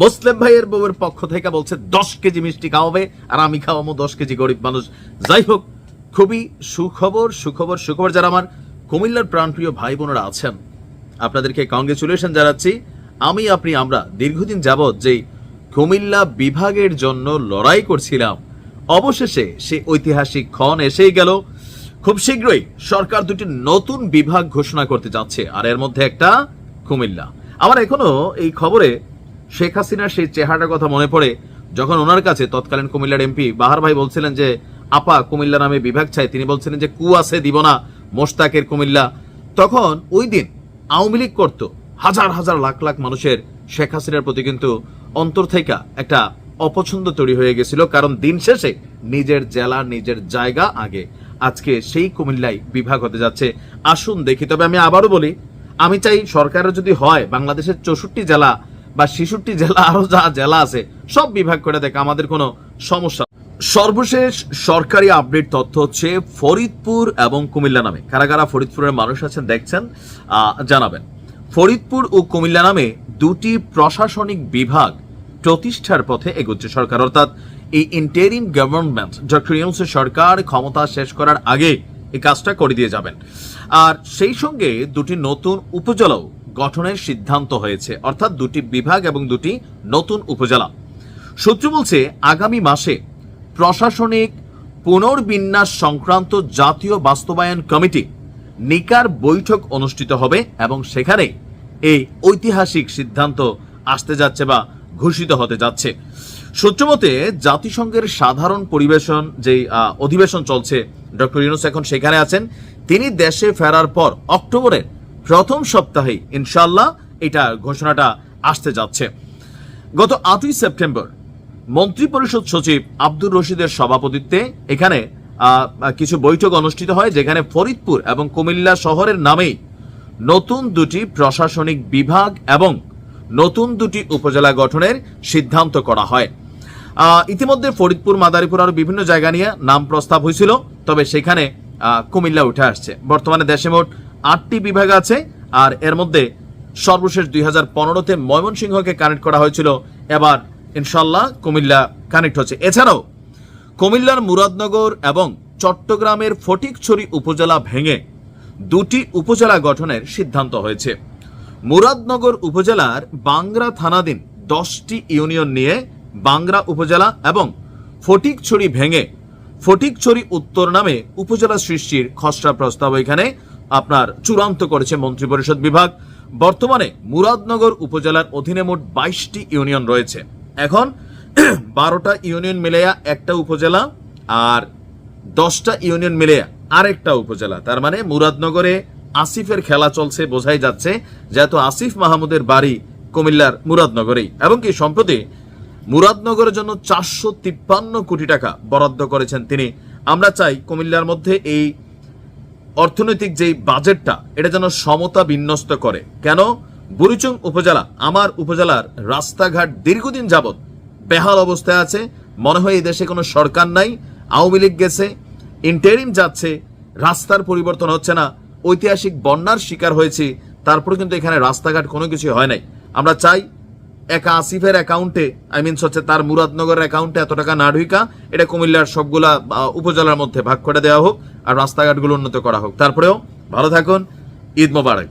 মুসলিম ভাইয়ের বউয়ের পক্ষ থেকে বলছে, দশ কেজি মিষ্টি খাওয়াবে আর আমি খাওয়াবো দশ কেজি গরিব মানুষ। যাই হোক, খুবই সুখবর সুখবর সুখবর যারা আমার কুমিল্লার প্রাণপ্রিয় ভাই বোনেরা আছেন, আপনাদেরকে কংগ্রেচুলেশন জানাচ্ছি। আমি, আপনি, আমরা দীর্ঘদিন যাবৎ যেই কুমিল্লা বিভাগের জন্য লড়াই করছিলাম, অবশেষে সে ঐতিহাসিক ক্ষণ এসেই গেল। খুব শীঘ্রই সরকার দুটি নতুন বিভাগ ঘোষণা করতে যাচ্ছে, আর এর মধ্যে একটা কুমিল্লা। আমার এখনও এই খবরে শেখ হাসিনার সেই চেহারাটার কথা মনে পড়ে যখন ওনার কাছে তৎকালীন কুমিল্লার এমপি বাহার ভাই বলছিলেন যে, আপা, কুমিল্লা নামে বিভাগ চাই। তিনি বলছিলেন যে, কু আছে, দিব না, মোশতাকের কুমিল্লা। তখন ওই দিন আওয়ামী লীগ করত হাজার হাজার লাখ লাখ মানুষের শেখ হাসিনার প্রতি কিন্তু অন্তর থেকে একটা অপছন্দ তৈরি হয়ে গেছিল, কারণ দিন শেষে নিজের জেলা, নিজের জায়গা আগে। আজকে সেই কুমিল্লায় বিভাগ হতে যাচ্ছে। আসুন দেখি। তবে আমি আবারও বলি, আমি চাই সরকারের যদি হয়, বাংলাদেশের চৌষট্টি জেলা বা ছেষট্টি জেলা আরও যা জেলা আছে, সব বিভাগ করে দেখ, আমাদের কোনো সমস্যা সর্বশেষ সরকারি আপডেট তথ্য হচ্ছে ফরিদপুর এবং কুমিল্লা নামে। কারা কারা ফরিদপুরের মানুষ আছেন দেখছেন জানাবেন। ফরিদপুর ও কুমিল্লা নামে দুটি প্রশাসনিক বিভাগ প্রতিষ্ঠার পথে এগোচ্ছে সরকার। অর্থাৎ এই ইন্টেরিম গভর্নমেন্ট ডক্টর ইউনুসের সরকার ক্ষমতা শেষ করার আগে এই কাজটা করে দিয়ে যাবেন। আর সেই সঙ্গে দুটি নতুন উপজেলাও গঠনের সিদ্ধান্ত হয়েছে অর্থাৎ দুটি বিভাগ এবং দুটি নতুন উপজেলা। সূত্র বলছে আগামী মাসে প্রশাসনিক পুনর্বিন্যাস সংক্রান্ত জাতীয় বাস্তবায়ন কমিটি নিকার বৈঠক অনুষ্ঠিত হবে এবং সেখানে এই ঐতিহাসিক সিদ্ধান্ত আসতে যাচ্ছে বা ঘোষিত হতে যাচ্ছে। সূত্রমতে জাতিসংঘের সাধারণ পরিবেশন আহ, অধিবেশন চলছে ডক্টর ইউনুস এখন সেখানে আছেন। তিনি দেশে ফেরার পর অক্টোবরের প্রথম সপ্তাহে ইনশাল্লাহ এটা ঘোষণাটা আসতে যাচ্ছে। গত আটই সেপ্টেম্বর মন্ত্রিপরিষদ সচিব আব্দুর রশিদের সভাপতিত্বে এখানে কিছু বৈঠক অনুষ্ঠিত হয় যেখানে ফরিদপুর এবং কুমিল্লা শহরের নামেই নতুন দুটি প্রশাসনিক বিভাগ এবং নতুন দুটি উপজেলা গঠনের সিদ্ধান্ত করা হয়। ইতিমধ্যে ফরিদপুর, মাদারীপুর আরও বিভিন্ন জায়গা নিয়ে নাম প্রস্তাব হয়েছিল, তবে সেখানে কুমিল্লা উঠে আসছে। বর্তমানে দেশে মোট আটটি বিভাগ আছে, আর এর মধ্যে সর্বশেষ দুই হাজার পনেরোতে ময়মনসিংহকে কানেক্ট করা হয়েছিল। এবার ইনশাল্লাহ কুমিল্লা কানেক্ট হচ্ছে। এছাড়াও কুমিল্লার মুরাদনগর এবং চট্টগ্রামের ফটিকছড়ি উপজেলা ভেঙে দুটি উপজেলা গঠনের সিদ্ধান্ত হয়েছে। মুরাদনগর উপজেলার বাংরা থানাধীন দশটি ইউনিয়ন নিয়ে বাংরা উপজেলা এবং ফটিকছড়ি ভেঙে ফটিকছড়ি উত্তর নামে উপজেলা সৃষ্টির খসড়া প্রস্তাব এখানে আপনার চূড়ান্ত করেছে মন্ত্রিপরিষদ বিভাগ। বর্তমানে মুরাদনগর উপজেলার অধীনে মোট বাইশটি ইউনিয়ন রয়েছে। এখন বারোটা ইউনিয়ন মিলেয়া একটা উপজেলা আর দশটা ইউনিয়ন মিলে আরেকটা উপজেলা। তার মানে মুরাদনগরে আসিফের খেলা চলছে বোঝাই যাচ্ছে, যেহেতু আসিফ মাহমুদের বাড়ি কুমিল্লার মুরাদনগরেই। এবং কি সম্প্রতি মুরাদনগরের জন্য চারশো তিপ্পান্ন কোটি টাকা বরাদ্দ করেছেন তিনি। আমরা চাই কুমিল্লার মধ্যে এই অর্থনৈতিক যেই বাজেটটা, এটা যেন সমতা বিন্যস্ত করে। কেন? বুড়িচুং উপজেলা, আমার উপজেলার রাস্তাঘাট দীর্ঘদিন যাবৎ বেহাল অবস্থায় আছে। মনে হয় এই দেশে কোনো সরকার নাই। আওয়ামী লীগ গেছে। ইন্টারিম যাচ্ছে। রাস্তার পরিবর্তন হচ্ছে না। ঐতিহাসিক বন্যার শিকার হয়েছি। তারপরে কিন্তু এখানে রাস্তাঘাট কোনো কিছু হয় নাই। আমরা চাই একা আসিফের অ্যাকাউন্টে আই মিনস হচ্ছে তার মুরাদনগরের অ্যাকাউন্টে এত টাকা না ঢুইকা, এটা কুমিল্লার সবগুলা উপজেলার মধ্যে ভাগ করে দেওয়া হোক, আর রাস্তাঘাটগুলো উন্নত করা হোক। তারপরেও ভালো থাকুন, ঈদ মোবারক।